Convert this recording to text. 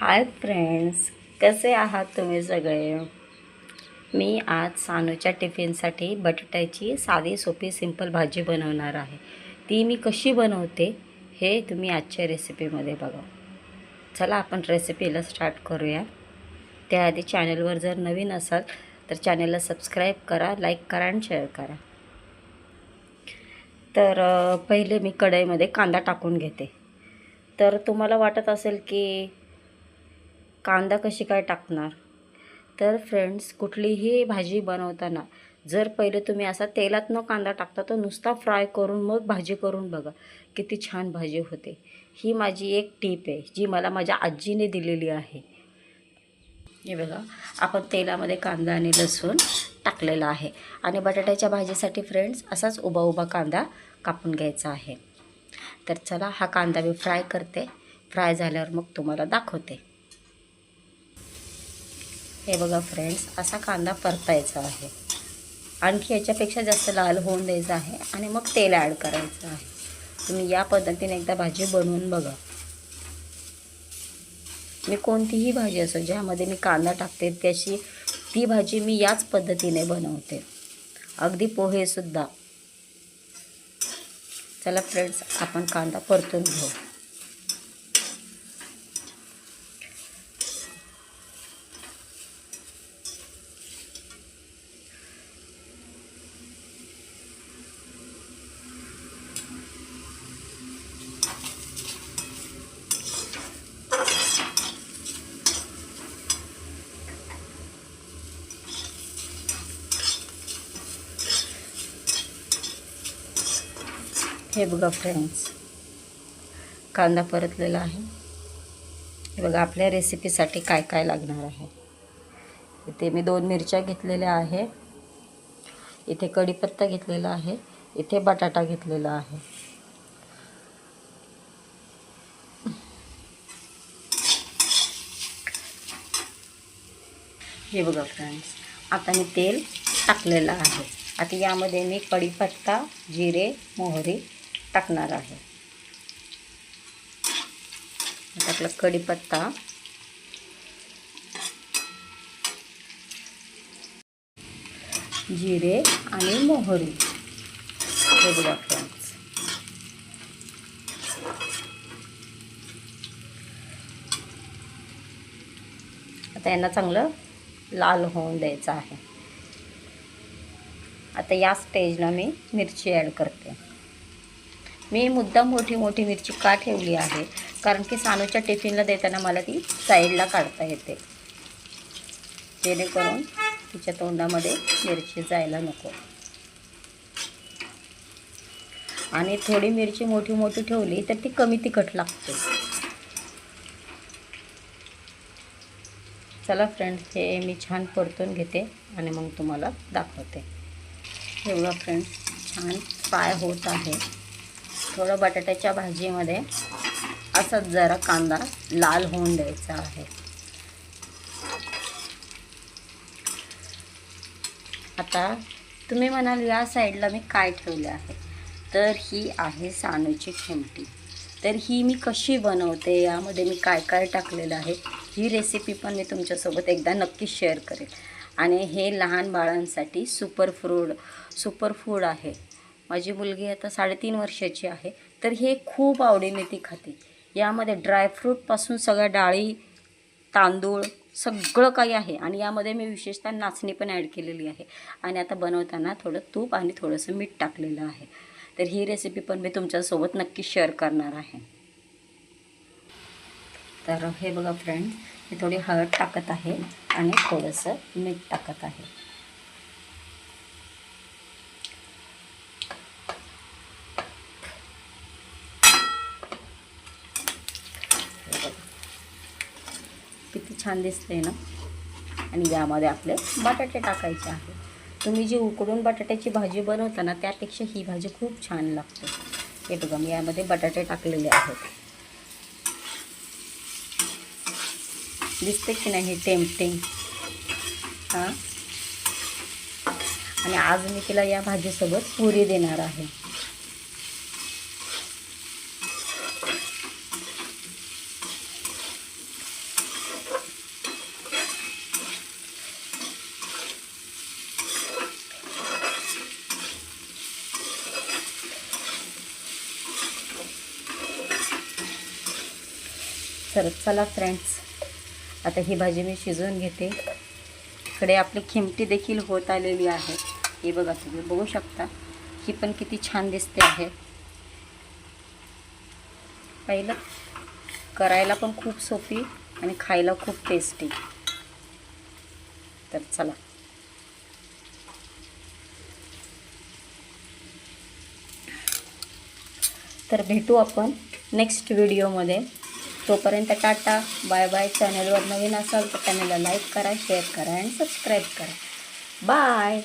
Hi friends कसे आहात तुम्ही सगळे? मी आज सानूच्या टिफिनसाठी बटाट्याची साधी सोपी सिंपल भाजी बनवणार आहे. ती मी कशी बनवते हे तुम्ही आजच्या रेसिपीमध्ये बघा. चला आपण रेसिपीला स्टार्ट करूया. त्याआधी चॅनलवर जर नवीन असाल तर चॅनलला सबस्क्राईब करा लाईक करा आणि शेअर करा. तर पहिले मी कढईमध्ये कांदा टाकून घेते. तर तुम्हाला वाटत असेल की कांदा कशी काय टाकणार? तर फ्रेंड्स कुठलीही भाजी बनवताना जर पहिले तुम्ही असा तेलात न कांदा टाकता तो नुसता फ्राय करून मग भाजी करून बघा किती छान भाजी होते. ही माझी एक टीप आहे जी मला माझ्या आजीने दिलेली आहे. हे बघा आपण तेलामध्ये कांदा आणि लसूण टाकलेला आहे. आणि बटाट्याच्या भाजीसाठी फ्रेंड्स असाच उभा उभा कांदा कापून घ्यायचा आहे. तर चला हा कांदा मी फ्राय करते. फ्राय झाल्यावर मग तुम्हाला दाखवते. हे बघा फ्रेंड्स असा कांदा परतायचा आहे. आणखी याच्यापेक्षा जास्त लाल होऊन द्यायचा आहे आणि मग तेल ॲड करायचं आहे. तुम्ही या पद्धतीने एकदा भाजी बनवून बघा. मी कोणतीही भाजी असो ज्यामध्ये मी कांदा टाकते त्याची ती भाजी मी याच पद्धतीने बनवते. अगदी पोहेसुद्धा चला फ्रेंड्स आपण कांदा परतून घेऊ. हे बघा फ्रेंड्स कांदा परतलेला आहे. हे बघा आपल्या रेसिपीसाठी काय काय लागणार आहे. इथे मी दोन मिरच्या घेतलेल्या आहे. इथे कढीपत्ता घेतलेला आहे. इथे बटाटा घेतलेला आहे. हे बघा फ्रेंड्स आता मी तेल टाकलेलं आहे. आता यामध्ये मी कढीपत्ता जिरे मोहरी टाकणार आहे. टाकलं कढीपत्ता. जिरे आणि मोहरी. हे फ्रेंड्स आता यांना चांगलं लाल होऊन द्यायचं आहे. आता या स्टेजला मी मिरची ॲड करते. मी मुद्दाम मोठी मोठी मिरची का ठेवली आहे? कारण की सानूच्या टिफिनला देताना मला ती साईडला काढता येते. जेणेकरून तिच्या तोंडामध्ये मिरची जायला नको. आणि थोडी मिरची मोठी मोठी ठेवली तर ती कमी तिखट लागते. चला फ्रेंड्स हे मी छान परतून घेते आणि मग तुम्हाला दाखवते. एवढा फ्रेंड्स छान फ्राय होत आहे. थोडं बटाट्याच्या भाजीमध्ये असंच जरा कांदा लाल होऊन द्यायचा आहे. आता तुम्ही म्हणाल या साईडला मी काय ठेवले आहे? तर ही आहे सानूची खिमटी. तर ही मी कशी बनवते? यामध्ये मी काय काय टाकलेलं आहे? ही रेसिपी पण मी तुमच्यासोबत एकदा नक्की शेअर करेल आणि हे लहान बाळांसाठी सुपर फ्रूड सुपर फूड आहे. माझी मुलगी आता साडेतीन वर्षाची आहे. तर हे खूप आवडीने ती खाते. यामध्ये ड्रायफ्रूटपासून सगळ्या डाळी तांदूळ सगळं काही आहे. आणि यामध्ये मी विशेषतः नाचणी पण ॲड केलेली आहे. आणि आता बनवताना थोडं तूप आणि थोडंसं मीठ टाकलेलं आहे. तर ही रेसिपी पण मी तुमच्यासोबत नक्की शेअर करणार आहे. तर हे बघा फ्रेंड मी थोडी हळद टाकत आहे आणि थोडंसं मीठ टाकत आहे. छान दिसते ना? आणि यामध्ये आपले बटाटे टाकायचे आहे. तुम्ही जी उकडून बटाट्याची भाजी बनवता ना त्यापेक्षा ही भाजी खूप छान लागते. हे बघा मी यामध्ये बटाटे टाकलेले आहेत. दिसते की नाही टेम्पटिंग? हां? आणि आज मी तिला या भाजीसोबत पुरी देणार आहे. तर चला फ्रेंड्स. आता ही भाजी मी शिजवून घेते. इकडे आपली खिमटी देखील होत आलेली आहे. हे बघा तुम्ही बघू शकता. ही पण किती छान दिसते आहे. पहिलं? करायला पण खूप सोपी आणि खायला खूप टेस्टी तर चला. तर भेटू आपण नेक्स्ट व्हिडिओमध्ये तोपर्यंत टाटा बाय बाय. चॅनलवर नवीन असाल तर चॅनलला लाईक करा शेअर करा आणि सबस्क्राईब करा. बाय